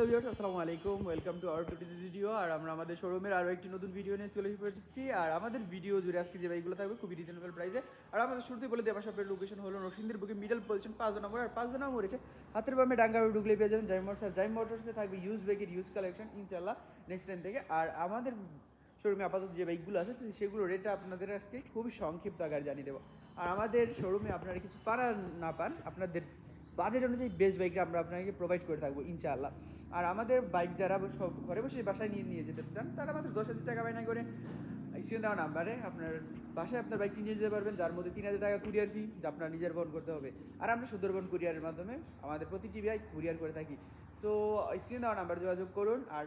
Hello viewers, আসসালামু আলাইকুম। Welcome to our today video আর আমরা আমাদের শোরুমের আরও একটি নতুন ভিডিও নিয়ে চলে এসেছি। আর আমাদের ভিডিও জুড়ে আজকে যে বাইকগুলো থাকবে, খুবই রিজনেবল প্রাইসে আর আমাদের শুরুতে বলে দেওয়া শপের লোকেশন হলো নরসিংদীর বুকে মিডল পজিশন পাঁচ নম্বর। আর পাঁচ নম্বর রয়েছে হাতের বামে ডাঙ্গা ঢুকলে পেয়ে যাবেন জাইম মোটরস আর মোটরসে থাকবে ইউজ বাইকের ইউজ কালেকশন ইনশাল্লাহ নেক্সট টাইম থেকে। আর আমাদের শোরুমে আপাতত যে বাইকগুলো আছে সেগুলো রেটটা আপনাদের আজকে খুবই সংক্ষিপ্ত আকারে জানিয়ে দেবো। আর আমাদের শোরুমে আপনারা কিছু পান না পান, আপনাদের বাজেট অনুযায়ী বেস্ট বাইকটা আমরা আপনাকে প্রোভাইড করে থাকব, ইনশাআল্লাহ। আর আমাদের বাইক যারা সব ঘরে বসে বাসায় নিয়ে নিয়ে যেতে চান, তারা মাত্র দশ হাজার টাকা বায়না করে স্ক্রিন দেওয়া নাম্বারে আপনার বাসায় আপনার বাইকটি নিয়ে যেতে পারবেন, যার মধ্যে তিন হাজার টাকা কুরিয়ার ফি যা আপনার নিজের বহন করতে হবে। আর আমরা সুন্দরবন কুরিয়ারের মাধ্যমে আমাদের প্রতিটি বাইক কুরিয়ার করে থাকি। তো, স্ক্রিনে দেওয়া নাম্বার যোগাযোগ করুন আর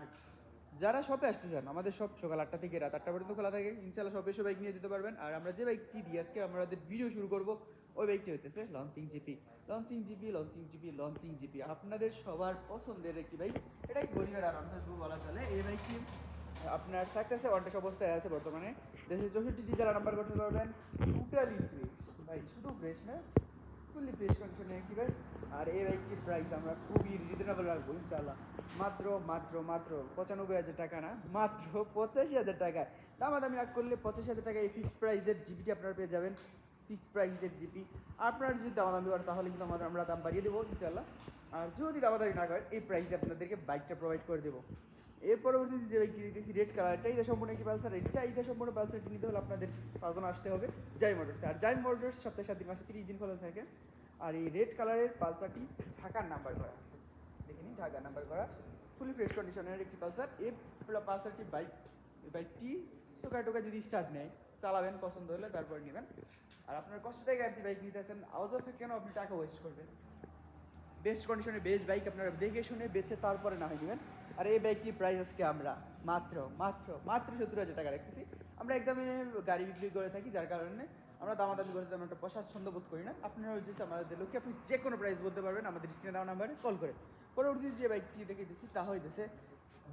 যারা শপে আসতে চান, আমাদের সব সকাল আটটা থেকে রাত আটটা পর্যন্ত খোলা থাকে। ইনশাল্লাহ সব এসে বাইক নিয়ে যেতে পারবেন। আর আমরা যে বাইকটি দিয়ে আজকে আমাদের ভিডিও শুরু করব, ওই বাইকটি হইতেছে launching GP launching GP launching GP launching GP আপনাদের সবার পছন্দের একটি বাইক এটাই গরিবের আরাম ফেসবুক বলা চলে। এই বাইকটি আপনার থাকতেছে অন্টেস অবস্থায় আছে বর্তমানে। দেশের চৌষট্টি জেলা নাম্বার করতে পারবেন। টোটালি ফ্রেশ ভাই, শুধু ফ্রেশ না ফুললি ফ্রেশ কন্ডিশনে কি ভাই আর এই বাইকটির প্রাইস আমরা খুবই রিজনেবল রাখব, ইনশাআল্লাহ। মাত্র মাত্র মাত্র পঁচানব্বই হাজার টাকা না, মাত্র পঁচাশি হাজার টাকায়। দামাদামি রাগ করলে পঁচাশি হাজার টাকায় এই ফিক্সড প্রাইসের জিপিটি আপনারা পেয়ে যাবেন। ফিক্সড প্রাইসের জিপি। আপনারা যদি দামাদামি করেন, তাহলে কিন্তু আমাদের আমরা দাম বাড়িয়ে দেবো, ইনশাআল্লাহ। আর যদি দামাদামি না করেন, এই প্রাইসে আপনাদেরকে বাইকটা প্রোভাইড করে দেবো। এর পরবর্তীতে যে বাইকটি দিতেছি রেড কালার চাহিদা সম্পূর্ণ একটি পালসার এই চাহিদা সম্পূর্ণ পালসারটি নিতে হলে আপনাদের পাঁচজন আসতে হবে। জাই মোটরস আর জাই মোটরস সপ্তাহে সাত দিন, মাসে তিরিশ দিন খোলা থাকে। আর এই রেড কালারের পালসারটি ঢাকার নাম্বার করা। দেখে নিন, ঢাকার নাম্বার করা। ফুলি ফ্রেশ কন্ডিশনের একটি পালসার। এই পালসারটি বাইক বাইকটি টোকা টোকা যদি স্টার্ট নেয়, চালাবেন, পছন্দ হলে তারপর নেবেন। আর আপনার কষ্ট থেকে আপনি বাইক নিতেছেন আওয়াজ কেন আপনি টাকা ওয়েস্ট করবেন? বেস্ট কন্ডিশনে বেস্ট বাইক আপনারা দেখে শুনে বেচে তারপরে না হয় নেবেন। আর এই বাইকটির প্রাইস আজকে আমরা মাত্র মাত্র মাত্র সত্তর হাজার টাকা রাখতেছি। আমরা একদমই গাড়ি বিক্রি করে থাকি, যার কারণে আমরা দামাদামি করে তেমন একটা স্বাচ্ছন্দ্য বোধ করি না। আপনারা যদি আমাদের লোককে আপনি যে কোনো প্রাইস বলতে পারবেন, আমাদের স্ক্রিনে দেওয়া নাম্বারে কল করে। পরবর্তীতে যে বাইকটি দেখে দিচ্ছি তা হইতেছে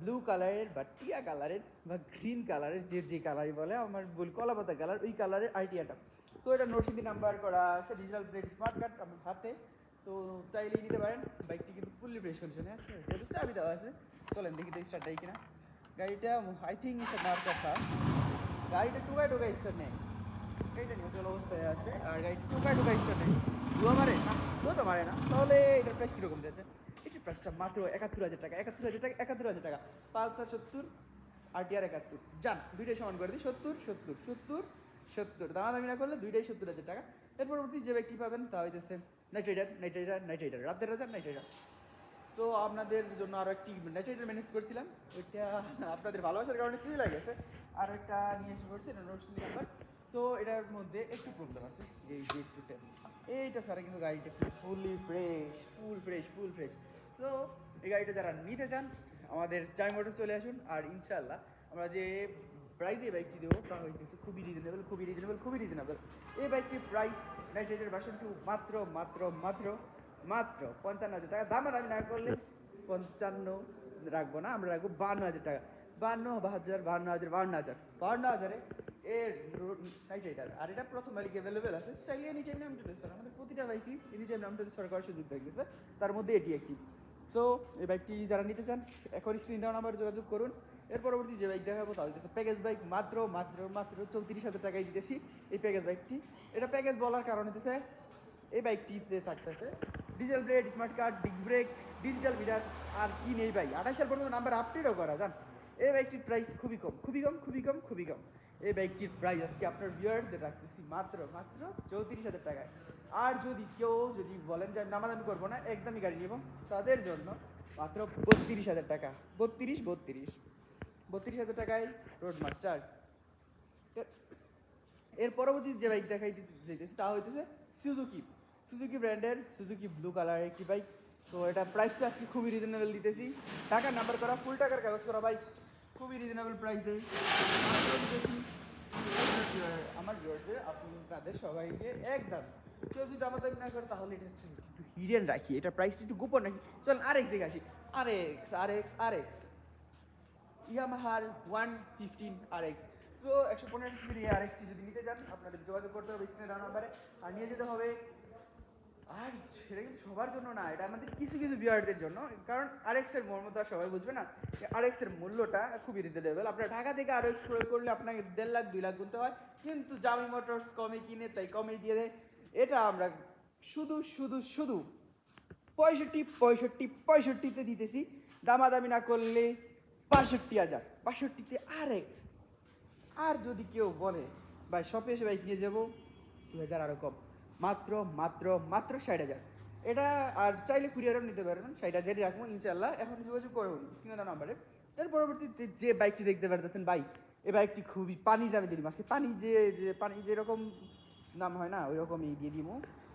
ব্লু কালারের বা টিয়া কালারের বা গ্রিন কালারের যে যে কালারই বলে, আমার বল কলাপাতা কালার ওই কালারের আইটিয়াটা তো এটা নরসিংদী নাম্বার করা আছে ডিজিটাল প্লেট স্মার্ট কার্ড আমার হাতে। তো চাইলেই নিতে পারেন বাইকটি কিন্তু ফুললি ফ্রেশ কন্ডিশনে আছে। যেহেতু চাবি দেওয়া আছে, চলেন দেখি তো স্টার্ট দেয় কিনা। গাড়িটা আই থিঙ্ক ইস কথা গাড়িটা টুকায় টুকায় স্টার্ট নেই অবস্থায় আছে, আর ধোয়া মারে না তো মারে না। তাহলে প্রাইস কীরকম মাত্র একাত্তর হাজার টাকা, একাত্তর হাজার টাকা, একাত্তর হাজার টাকা। সত্তর আর একাত্তর। যান করে দিই, সত্তর সত্তর সত্তর সত্তর। দামাদামি না করলে দুইটাই সত্তর হাজার টাকা। এর পরবর্তী যে ব্যক্তি পাবেন তা হইতেছে night rider night rider night rider রাতের নাইট রাইডার তো আপনাদের জন্য আরও একটি নাইট রাইডার ম্যানেজ করছিলাম। ওইটা আপনাদের ভালোবাসার কারণে চলে গেছে আর একটা নিয়ে এসে পড়ছে, এটা তো এটার মধ্যে একটু প্রবলেম আছে। এই যে একটু এইটা ছাড়া কিন্তু গাড়িটা fully fresh full fresh full fresh তো এই গাড়িটা যারা নিতে চান, আমাদের চাই মোটর চলে আসুন আর ইনশাল্লাহ আমরা যে প্রাইজে বাইকটি দেবো, তা হইতেছে খুবই রিজনেবল খুবই রিজনেবল খুবই রিজনেবল এই বাইকটির price night rider version two মাত্র মাত্র মাত্র মাত্র পঞ্চান্ন হাজার টাকা। দাম দামি না করলে পঞ্চান্ন রাখব না, আমরা রাখব বান্ন হাজার টাকা। বান্ন হাজার বান্ন হাজার বান্ন হাজার, বান্ন হাজারে এর নাইট রাইডার আর এটা প্রথম বাইক অ্যাভেলেবেল আছে। চাইলে এনি টাইম নাম ট্রান্সফার আমাদের প্রতিটা বাইকই এনি টাইম নাম ট্রান্সফার করার সুযোগ থাকতেছে তার মধ্যে এটি একটি। সো এই বাইকটি যারা নিতে চান, এখন স্ক্রিন দেওয়া নাম্বার যোগাযোগ করুন। এর পরবর্তী যে বাইক দেখাবো, তা হচ্ছে প্যাকেজ বাইক মাত্র মাত্র মাত্র চৌত্রিশ হাজার টাকায় দিতেছি এই প্যাকেজ বাইকটি এটা প্যাকেজ বলার কারণ হচ্ছে এই বাইকটিতে থাকতেছে diesel brake smart card disc brake digital meter আর কি নেই ভাই। আঠাশ সাল পর্যন্ত নাম্বার আপডেটও করা, জান? এই বাইকটির প্রাইস খুবই কম খুবই কম খুবই কম খুবই কম। এই বাইকটির প্রাইস আজকে আপনার ভিউয়ারদের রাখতেছি মাত্র মাত্র চৌত্রিশ হাজার টাকায়। আর যদি কেউ যদি বলেন যে আমি করব না, একদমই গাড়ি নেব, তাদের জন্য মাত্র বত্রিশ হাজার টাকা। বত্রিশ বত্রিশ। বত্রিশ হাজার টাকায় রোড মাস্টার এর পরবর্তী যে বাইক দেখাই যেতেছে তা হইতেছে সুজুকি সুজুকি ব্র্যান্ডের সুজুকি ব্লু কালার একটি বাইক তো এটা প্রাইসটা আজকে খুবই রিজনেবল দিতেছি। টাকার নাম্বার করা ফুল টাকার কাগজ করা বাইক খুবই রিজনেবল প্রাইসে আমার ভিউয়ারদের আপনাদের সবাইকে একদম। কেউ যদি আমাদের না করে, তাহলে এটা হচ্ছে একটু হিডেন রাখি। এটা প্রাইসটা একটু গোপন রাখি। চল আরেক দিকে আসি। R X R X R X ইয়ামাহার one fifteen R X তো একশো পনেরো সিসির এই আর এক্সটি যদি নিতে চান, আপনাদের যোগাযোগ করতে হবে স্ক্রিনে দেওয়া নাম্বারে। আর নিয়ে যেতে হবে আর সেটা কিন্তু সবার জন্য না, এটা আমাদের কিছু কিছু বিয়ারদের জন্য। কারণ আরএক্স এর মর্মতা সবাই বুঝবে না আরএক্স এর মূল্যটা খুবই রিজনেবল আপনার ঢাকা থেকে আরএক্স ক্রয় করলে আপনাকে দেড় লাখ, দুই লাখ গুনতে হয়। কিন্তু জামি মোটরস কমে কিনে, তাই কমে দিয়ে দেয়। এটা আমরা শুধু শুধু শুধু পঁয়ষট্টি পঁয়ষট্টি, পঁয়ষট্টিতে দিতেছি। দামাদামি না করলে বাষট্টি হাজার, বাষট্টিতে আর এক্স আর যদি কেউ বলে, ভাই শপে এসে ভাই নিয়ে যাব? দু হাজার আরও কম। মাত্র মাত্র মাত্র ষাট হাজার। এটা আর চাইলে কুরিয়ারও নিতে পারবেন, ষাট হাজারই রাখব ইনশাল্লাহ এখন যোগাযোগ করুন স্ক্রিনে দেওয়া নাম্বারে। এর পরবর্তীতে যে বাইকটি দেখতে পারতেছেন বাইক এই বাইকটি খুবই পানি দামে দিয়ে দিব। পানি যে যে, পানি যেরকম দাম হয় না ওই রকমই দিয়ে দিব।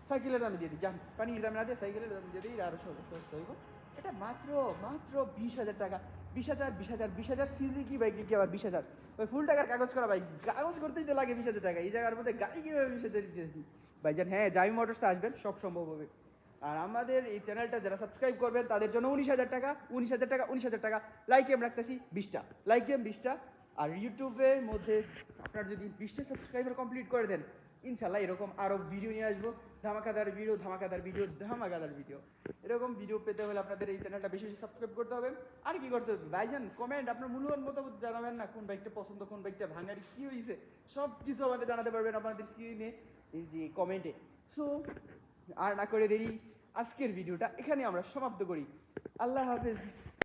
সাইকেলের দামে দিয়ে দিই, যান, পানির দামে না দিয়ে সাইকেলের দামে দিয়ে দিই, আরও সস্তা হইব। এটা মাত্র মাত্র বিশ হাজার টাকা। বিশ হাজার বিশ হাজার বিশ হাজার সিজি কি বাইক কি আবার বিশ হাজার? ওই ফুল টাকার কাগজ করা বাইক কাগজ করতেই তো লাগে বিশ হাজার টাকা। এই জায়গার মধ্যে গাড়ি কীভাবে বিশ হাজার দিতেছি ভাইজান হ্যাঁ জামি মোটরসে আসবেন, সব সম্ভব হবে। আর আমাদের এই চ্যানেলটা যারা সাবস্ক্রাইব করবেন, তাদের জন্য উনিশ হাজার টাকা, উনিশ হাজার টাকা, উনিশ হাজার টাকা। লাইক গেম রাখতেছি, বিশটা। লাইক গেম বিশটা। আর ইউটিউবের মধ্যে আপনার যদি বিশটা সাবস্ক্রাইবার কমপ্লিট করে দেন, ইনশাল্লাহ এরকম আরও ভিডিও নিয়ে আসব। ধামাকাদার ভিডিও ধামাকাদার ভিডিও ধামাকাদার ভিডিও এরকম ভিডিও পেতে হলে আপনাদের এই চ্যানেলটা বেশি বেশি সাবস্ক্রাইব করতে হবে। আর কি করতে হবে? ভাইজান কমেন্ট আপনার মূল্যবান মতামত জানাবেন না। কোন বাইকটা পছন্দ, কোন বাইকটা ভাঙারি, কি হয়েছে সব কিছু আমাদের জানাতে পারবেন আপনাদের স্ক্রিনে এই যে কমেন্টে সো আর না করে দেরি, আজকের ভিডিওটা এখানে আমরা সমাপ্ত করি। আল্লাহ হাফেজ।